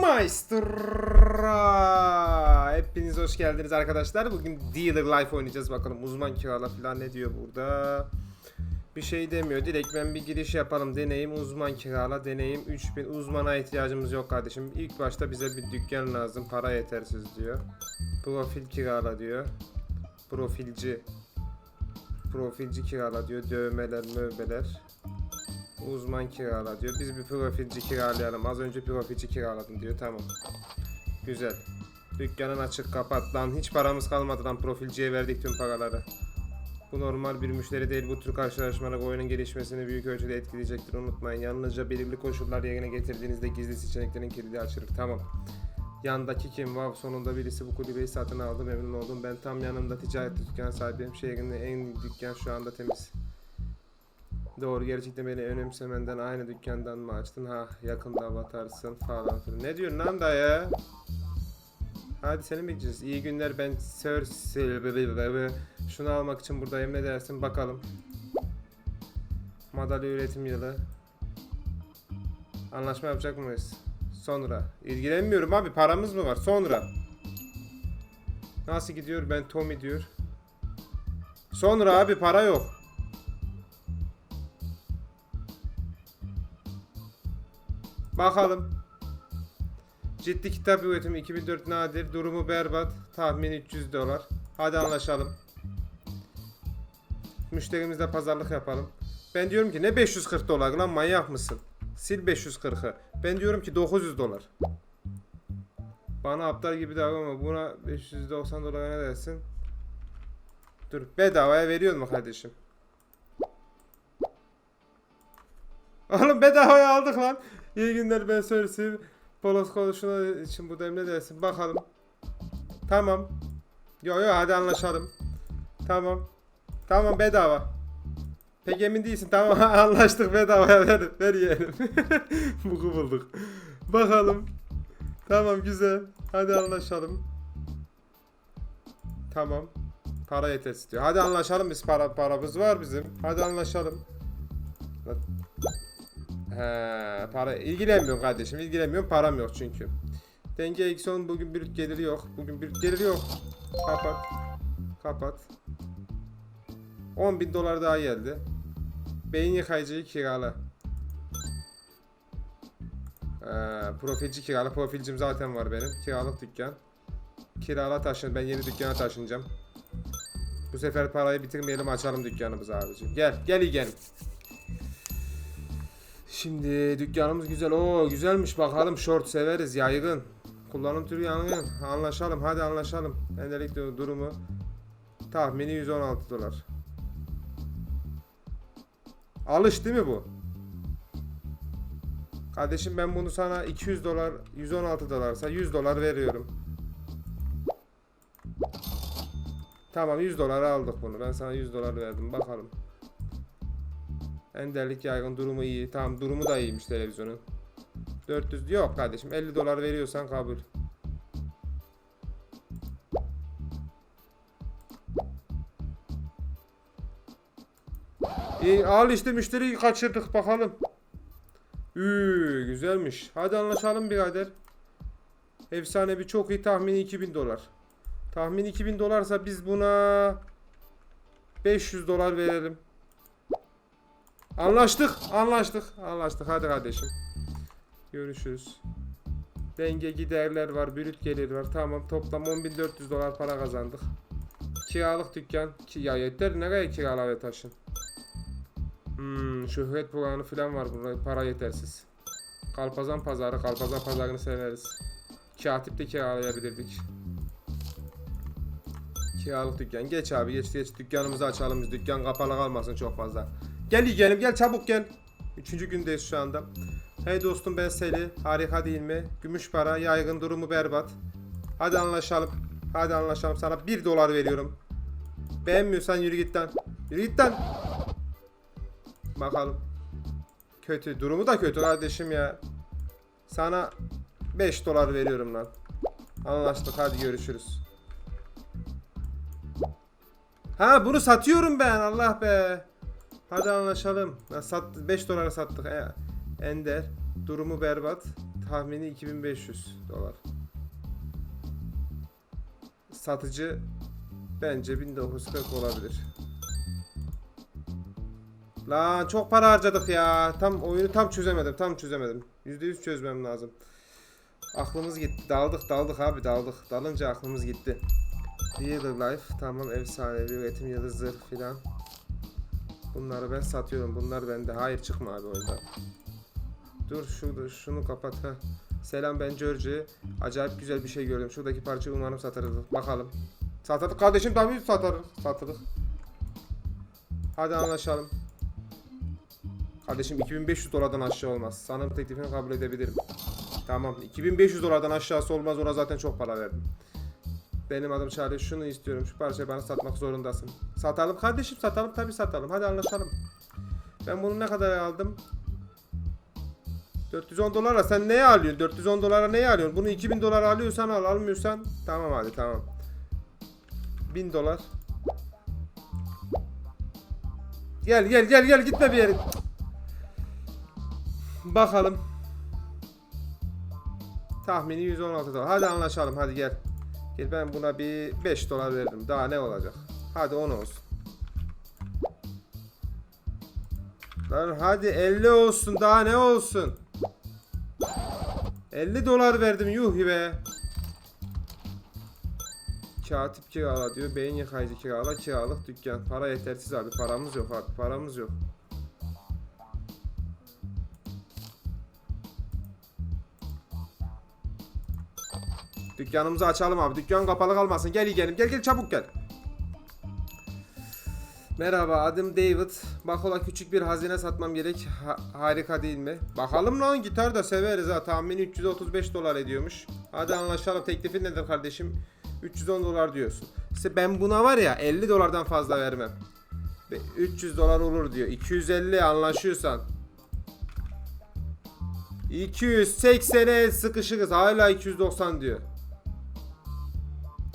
Maestra. Hepiniz hoş geldiniz arkadaşlar. Bugün Dealer Life oynayacağız bakalım. Uzman kirala falan ne diyor burada? Bir şey demiyor. Direkt ben bir giriş yapalım. Deneyim uzman kirala. Deneyim 3000 uzmana ihtiyacımız yok kardeşim. İlk başta bize bir dükkan lazım. Para yetersiz diyor. Profil kirala diyor. Profilci. Profilci kirala diyor. Dövmeler, möbeler. Uzman kirala diyor. Biz bir profilci kiralayalım. Az önce profilci kiraladım diyor. Tamam. Güzel. Dükkanın açık kapat. Lan hiç paramız kalmadı lan profilciye verdik tüm paraları. Bu normal bir müşteri değil. Bu tür karşılaşmalar oyunun gelişmesini büyük ölçüde etkileyecektir. Unutmayın. Yalnızca belirli koşullar yerine getirdiğinizde gizli seçeneklerin kilidi açılır. Tamam. Yandaki kim? Wow sonunda birisi bu kulübeyi satın aldı. Memnun oldum. Ben tam yanımda ticaret dükkan sahibiyim. Şehrin en dükkan şu anda temiz. Doğru gerçekten beni önemsemenden aynı dükkandan mı açtın? Ha yakında batarsın falan filan. Ne diyorsun lan dayı? Hadi seni mi gideceğiz? İyi günler ben Sir. Şunu almak için buradayım ne dersin bakalım. Madalya üretim yılı. Anlaşma yapacak mıyız? Sonra. İlgilenmiyorum abi paramız mı var? Sonra. Nasıl gidiyor? Ben Tommy diyor. Sonra abi para yok. Bakalım. Ciddi kitap üretimi 2004 nadir. Durumu berbat. Tahmin 300 dolar. Hadi anlaşalım. Müşterimizle pazarlık yapalım. Ben diyorum ki ne 540 dolar lan manyak mısın? Sil 540'ı. Ben diyorum ki 900 dolar. Bana aptal gibi davranma. Buna 590 dolar ne dersin? Dur bedavaya veriyor mu kardeşim? Oğlum bedavaya aldık lan. İyi günler ben Cersei. Polos konuşuna için buradayım ne dersin? Bakalım. Tamam. Yo yo hadi anlaşalım. Tamam. Tamam bedava. Pek emin değilsin. Tamam anlaştık bedavaya ver, ver yiyelim. Bugu bulduk. Bakalım. Tamam güzel. Hadi anlaşalım. Tamam. Para yetersiz diyor. Hadi anlaşalım biz para paramız var bizim. Hadi anlaşalım. Para ilgilenmiyorum kardeşim. ilgilenmiyorum. Param yok çünkü. Denge 10 bugün bir geliri yok. Bugün bir geliri yok. Kapat. Kapat. 10 bin dolar daha geldi. Beyin yıkayıcıyı kirala. Ee, profilci kirala. Profilcim zaten var benim. Kiralık dükkan. Kirala taşın. Ben yeni dükkana taşınacağım. Bu sefer parayı bitirmeyelim açalım dükkanımızı abicim. Gel. Gel iyi gel. Şimdi dükkanımız güzel. Oo güzelmiş bakalım. Short severiz. Yaygın. Kullanım türü yaygın. Anlaşalım. Hadi anlaşalım. Öncelikle durumu. Tahmini 116 dolar. Alış değil mi bu? Kardeşim ben bunu sana 200 dolar 116 dolarsa 100 dolar veriyorum. Tamam 100 dolar aldık bunu. Ben sana 100 dolar verdim. Bakalım. Enderlik yaygın durumu iyi. Tamam durumu da iyiymiş televizyonun. 400 yok kardeşim 50 dolar veriyorsan kabul. İyi al işte müşteriyi kaçırdık bakalım. Üü, güzelmiş. Hadi anlaşalım birader. Efsane bir çok iyi tahmini 2000 dolar. Tahmin 2000 dolarsa biz buna 500 dolar verelim. Anlaştık, anlaştık, anlaştık. Hadi kardeşim. Görüşürüz. Denge giderler var, brüt gelir var. Tamam, toplam 10.400 dolar para kazandık. Kiralık dükkan. Ki, ya yeter, nereye kiralar ve taşın? Hmm, şöhret puanı falan var burada. Para yetersiz. Kalpazan pazarı, kalpazan pazarını severiz. Katip de kiralayabilirdik. Kiralık dükkan. Geç abi geç geç. Dükkanımızı açalım biz. Dükkan kapalı kalmasın çok fazla. Gel iyi gelim gel çabuk gel. Üçüncü gündeyiz şu anda. Hey dostum ben Seli. Harika değil mi? Gümüş para. Yaygın durumu berbat. Hadi anlaşalım. Hadi anlaşalım. Sana 1 dolar veriyorum. Beğenmiyorsan yürü git lan. Yürü git lan. Bakalım. Kötü. Durumu da kötü kardeşim ya. Sana 5 dolar veriyorum lan. Anlaştık hadi görüşürüz. Ha bunu satıyorum ben Allah be. Hadi anlaşalım. Sat 5 dolara sattık. E, Ender. Durumu berbat. Tahmini 2500 dolar. Satıcı bence 1940 olabilir. Lan çok para harcadık ya. Tam oyunu tam çözemedim. Tam çözemedim. %100 çözmem lazım. Aklımız gitti. Daldık daldık abi daldık. Dalınca aklımız gitti. Real life tamam efsanevi üretim yıldız zırh filan. Bunları ben satıyorum. Bunlar bende. Hayır çıkma abi oyundan. Dur şurada şunu kapat ha. Selam ben George. Acayip güzel bir şey gördüm. Şuradaki parçayı umarım satarız. Bakalım. Satarız kardeşim tabii satarız. Satırız. Hadi anlaşalım. Kardeşim 2500 dolardan aşağı olmaz. Sanırım teklifini kabul edebilirim. Tamam. 2500 dolardan aşağısı olmaz. Ona zaten çok para verdim. Benim adım Charlie. Şunu istiyorum. Şu parçayı bana satmak zorundasın. Satalım kardeşim. Satalım. Tabii satalım. Hadi anlaşalım. Ben bunu ne kadar aldım? 410 dolara sen neye alıyorsun? 410 dolara neye alıyorsun? Bunu 2000 dolar alıyorsan al. Almıyorsan tamam hadi tamam. 1000 dolar. Gel gel gel gel gitme bir yere. Bakalım. Tahmini 116 dolar. Hadi anlaşalım hadi gel. Gel ben buna bir 5 dolar verdim. Daha ne olacak? Hadi 10 olsun. Lan hadi 50 olsun. Daha ne olsun? 50 dolar verdim yuh be. Katip kirala diyor. Beyin yıkayıcı kirala. Kiralık dükkan. Para yetersiz abi. Paramız yok abi. Paramız yok. Dükkanımızı açalım abi. Dükkan kapalı kalmasın. Gel yiyelim. Gel gel çabuk gel. Merhaba adım David. Bakola küçük bir hazine satmam gerek. Ha- harika değil mi? Bakalım lan gitar da severiz ha. Tahmini 335 dolar ediyormuş. Hadi anlaşalım. Teklifin nedir kardeşim? 310 dolar diyorsun. İşte ben buna var ya 50 dolardan fazla vermem. Ve 300 dolar olur diyor. 250 anlaşıyorsan. 280'e sıkışıkız. Hala 290 diyor.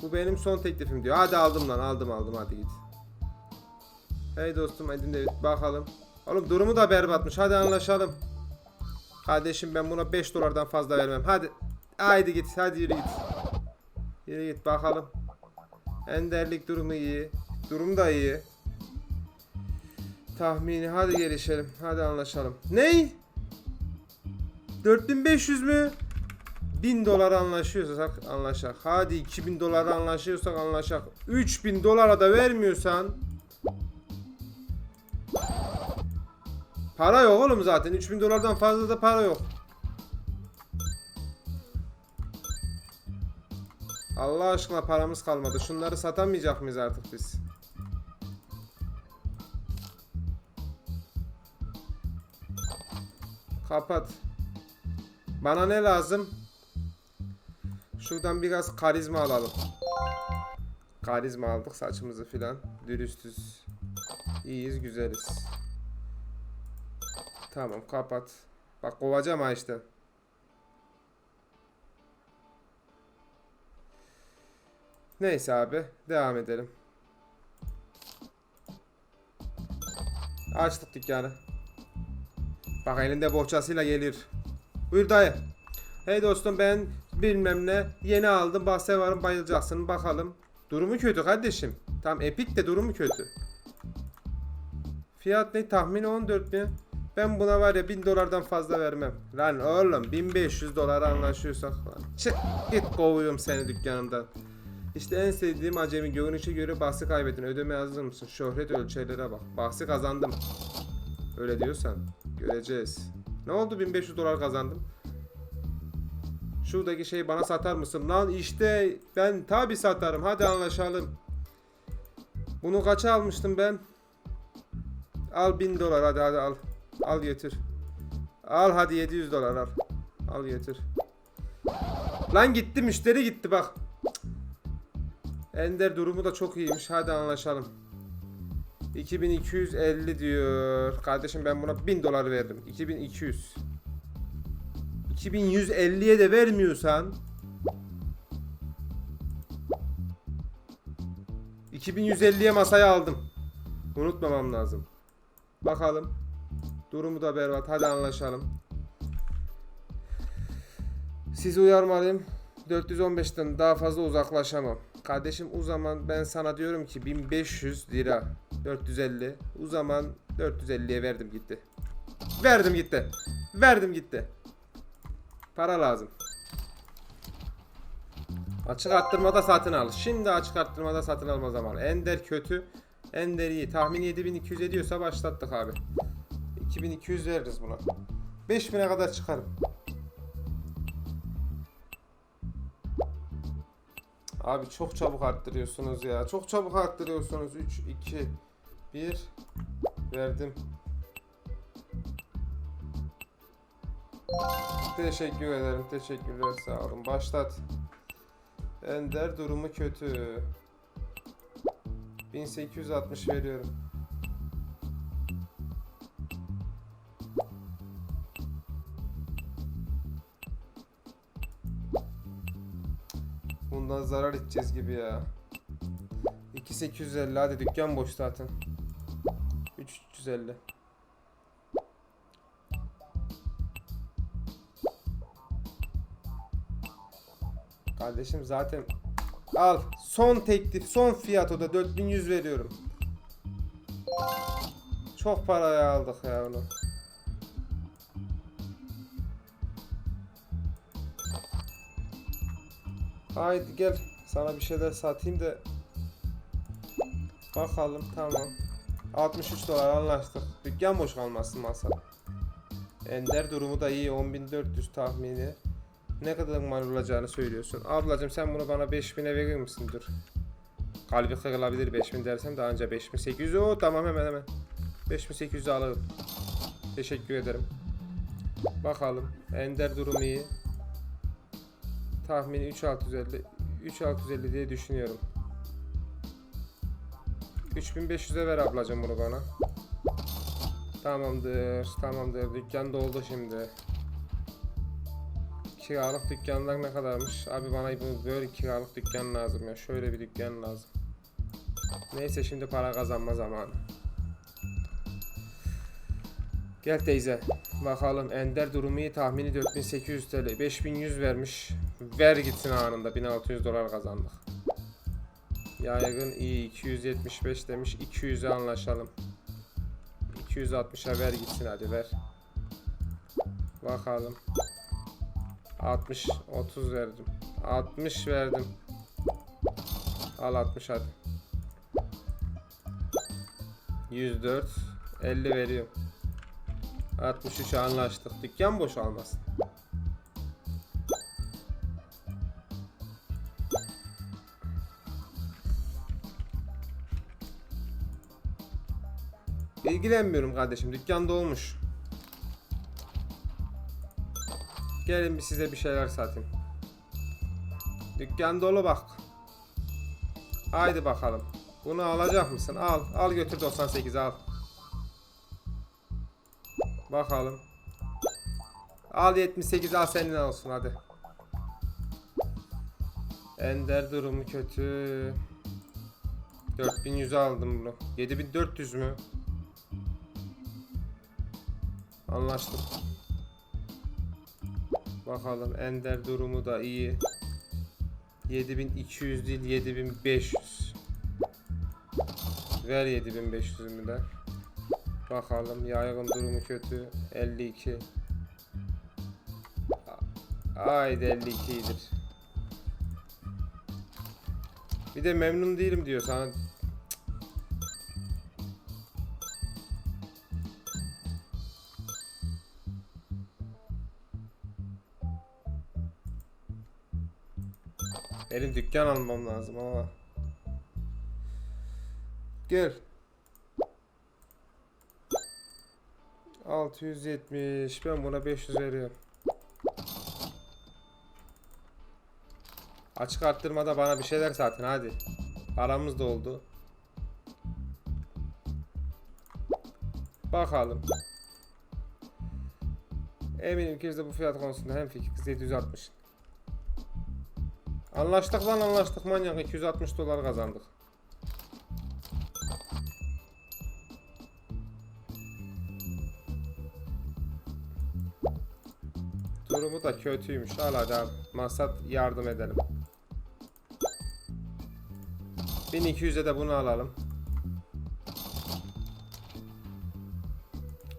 Bu benim son teklifim diyor. Hadi aldım lan aldım aldım hadi git. Hey dostum hadi de bakalım. Oğlum durumu da berbatmış. Hadi anlaşalım. Kardeşim ben buna 5 dolardan fazla vermem. Hadi. Haydi git. Hadi yürü git. Yürü git bakalım. Enderlik durumu iyi. Durum da iyi. Tahmini hadi gelişelim. Hadi anlaşalım. Ney? 4500 mü? 1000 dolar anlaşıyorsak anlaşak. Hadi 2000 dolar anlaşıyorsak anlaşak. 3000 dolara da vermiyorsan Para yok oğlum zaten. 3000 dolardan fazla da para yok. Allah aşkına paramız kalmadı. Şunları satamayacak mıyız artık biz? Kapat. Bana ne lazım? Şuradan biraz karizma alalım. Karizma aldık saçımızı filan. Dürüstüz. İyiyiz güzeliz. Tamam kapat. Bak kovacağım ha işte. Neyse abi devam edelim. Açtık dükkanı. Bak elinde bohçasıyla gelir. Buyur dayı. Hey dostum ben bilmem ne yeni aldım bahse varım bayılacaksın bakalım. Durumu kötü kardeşim. Tam epik de durumu kötü. Fiyat ne tahmini 14 bin. Ben buna var ya 1000 dolardan fazla vermem. Lan oğlum 1500 dolara anlaşıyorsak lan. Çık git kovuyorum seni dükkanımdan. İşte en sevdiğim acemi görünüşe göre bahsi kaybettin. Ödeme hazır mısın? Şöhret ölçeğlere bak. Bahsi kazandım. Öyle diyorsan göreceğiz. Ne oldu 1500 dolar kazandım? Şuradaki şeyi bana satar mısın? Lan işte ben tabi satarım. Hadi anlaşalım. Bunu kaça almıştım ben? Al 1000 dolar hadi hadi al. Al getir. Al hadi 700 dolar al. Al getir. Lan gitti müşteri gitti bak. Ender durumu da çok iyiymiş. Hadi anlaşalım. 2250 diyor. Kardeşim ben buna 1000 dolar verdim. 2200. 2150'ye de vermiyorsan 2150'ye masaya aldım. Unutmamam lazım. Bakalım. Durumu da berbat. Hadi anlaşalım. Sizi uyarmalıyım. 415'ten daha fazla uzaklaşamam. Kardeşim o zaman ben sana diyorum ki 1500 lira. 450. O zaman 450'ye verdim gitti. Verdim gitti. Verdim gitti. Para lazım. Açık arttırmada satın al. Şimdi açık arttırmada satın alma zamanı. Ender kötü. Ender iyi. Tahmin 7200 ediyorsa başlattık abi. 2200 veririz buna. 5000'e kadar çıkarım. Abi çok çabuk arttırıyorsunuz ya. Çok çabuk arttırıyorsunuz. 3, 2, 1. Verdim. Teşekkür ederim. Teşekkürler. Sağ olun. Başlat. Ender durumu kötü. 1860 veriyorum. Bundan zarar edeceğiz gibi ya. 2850 hadi dükkan boş zaten. 3350. Kardeşim zaten al son teklif son fiyat o da 4100 veriyorum. Çok paraya aldık ya onu. Haydi gel sana bir şeyler satayım da bakalım tamam. 63 dolar anlaştık. Dükkan boş kalmasın masa. Ender durumu da iyi 10.400 tahmini. Ne kadar mal olacağını söylüyorsun. Ablacım sen bunu bana 5000'e verir misin? Dur. Kalbi kırılabilir 5000 dersem daha önce 5800. Oo tamam hemen hemen. 5800'ü alırım. Teşekkür ederim. Bakalım. Ender durumu iyi. Tahmini 3650. 3650 diye düşünüyorum. 3500'e ver ablacım bunu bana. Tamamdır, tamamdır. Dükkan doldu şimdi. Kiralık dükkanlar ne kadarmış? Abi bana bu böyle kiralık dükkan lazım ya. Şöyle bir dükkan lazım. Neyse şimdi para kazanma zamanı. Gel teyze. Bakalım Ender durumu tahmini 4800 TL. 5100 vermiş. Ver gitsin anında 1600 dolar kazandık. Yaygın iyi 275 demiş. 200'e anlaşalım. 260'a ver gitsin hadi ver. Bakalım. 60 30 verdim. 60 verdim. Al 60 hadi. 104 50 veriyorum. 63 anlaştık. Dükkan boşalmasın. İlgilenmiyorum kardeşim. Dükkan dolmuş. Gelin bir size bir şeyler satayım. Dükkan dolu bak. Haydi bakalım. Bunu alacak mısın? Al. Al götür 98 al. Bakalım. Al 78 al senin olsun hadi. Ender durumu kötü. 4100 aldım bunu. 7400 mü? Anlaştık. Bakalım Ender durumu da iyi. 7200 değil 7500. Ver 7500'ümü de. Bakalım yaygın durumu kötü. 52. Haydi 52 iyidir. Bir de memnun değilim diyor sana. Benim dükkan almam lazım ama. Gel. 670 ben buna 500 veriyorum. Açık arttırmada bana bir şeyler zaten hadi. Paramız da oldu. Bakalım. Eminim ki biz de bu fiyat konusunda hem fikiriz 760. Anlaştık lan anlaştık manyak 260 dolar kazandık. Durumu da kötüymüş. Al hadi abi. Masat yardım edelim. 1200'e de bunu alalım.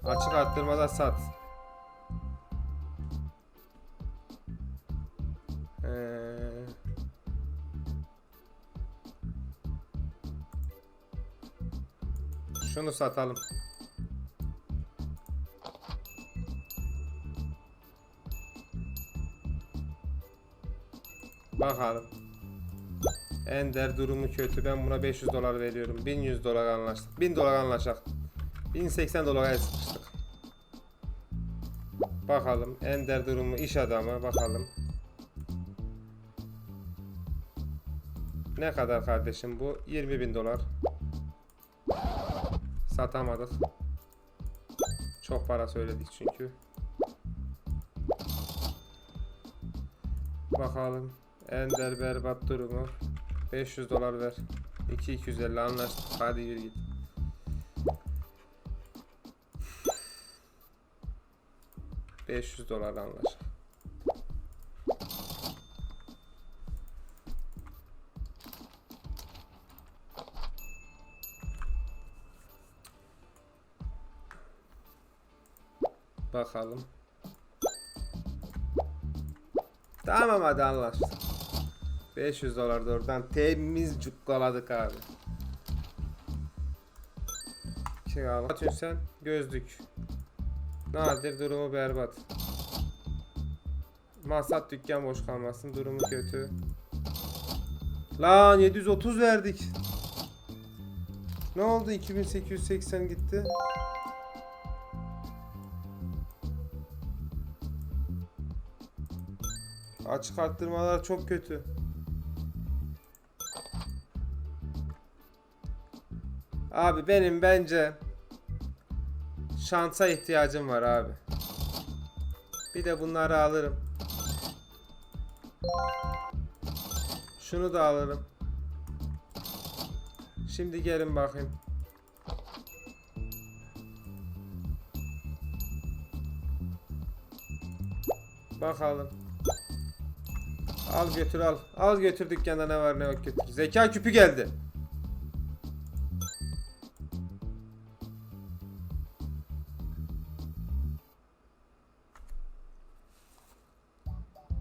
Açık arttırmada sat. Şunu satalım. Bakalım. Ender durumu kötü. Ben buna 500 dolar veriyorum. 1100 dolar anlaştık. 1000 dolar anlaştık. 1080 dolara sıkıştık. Bakalım. Ender durumu iş adamı. Bakalım. Ne kadar kardeşim bu? 20 bin dolar. Satamadık. Çok para söyledik çünkü. Bakalım. Ender berbat durumu. 500 dolar ver. 2250 anlaştık. Hadi yürü git. ...500 dolar anlaştık. Bakalım. Tamam hadi anlaştık. 500 dolar da oradan temiz cukkaladık abi. Kiralı. Atıyorsun sen gözlük. Nadir durumu berbat. Masat dükkan boş kalmasın durumu kötü. Lan 730 verdik. Ne oldu 2880 gitti. Açık arttırmalar çok kötü. Abi benim bence şansa ihtiyacım var abi. Bir de bunları alırım. Şunu da alırım. Şimdi gelin bakayım. Bakalım. Al götür al. Al götür dükkanda ne var ne yok götür. Zeka küpü geldi.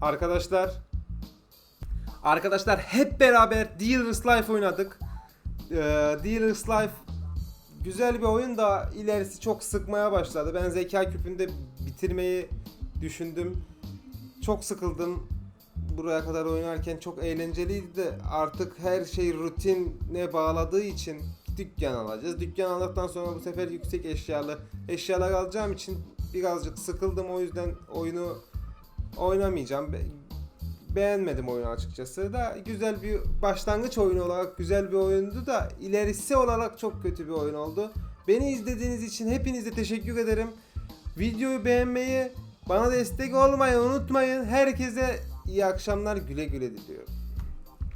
Arkadaşlar Arkadaşlar hep beraber Dealer's Life oynadık. Ee, Dealer's Life güzel bir oyun da ilerisi çok sıkmaya başladı. Ben zeka küpünde bitirmeyi düşündüm. Çok sıkıldım buraya kadar oynarken çok eğlenceliydi de artık her şey rutine bağladığı için dükkan alacağız. Dükkan aldıktan sonra bu sefer yüksek eşyalı eşyalar alacağım için birazcık sıkıldım o yüzden oyunu oynamayacağım. Be- beğenmedim oyunu açıkçası da güzel bir başlangıç oyunu olarak güzel bir oyundu da ilerisi olarak çok kötü bir oyun oldu. Beni izlediğiniz için hepinize teşekkür ederim. Videoyu beğenmeyi, bana destek olmayı unutmayın. Herkese iyi akşamlar güle güle diliyorum.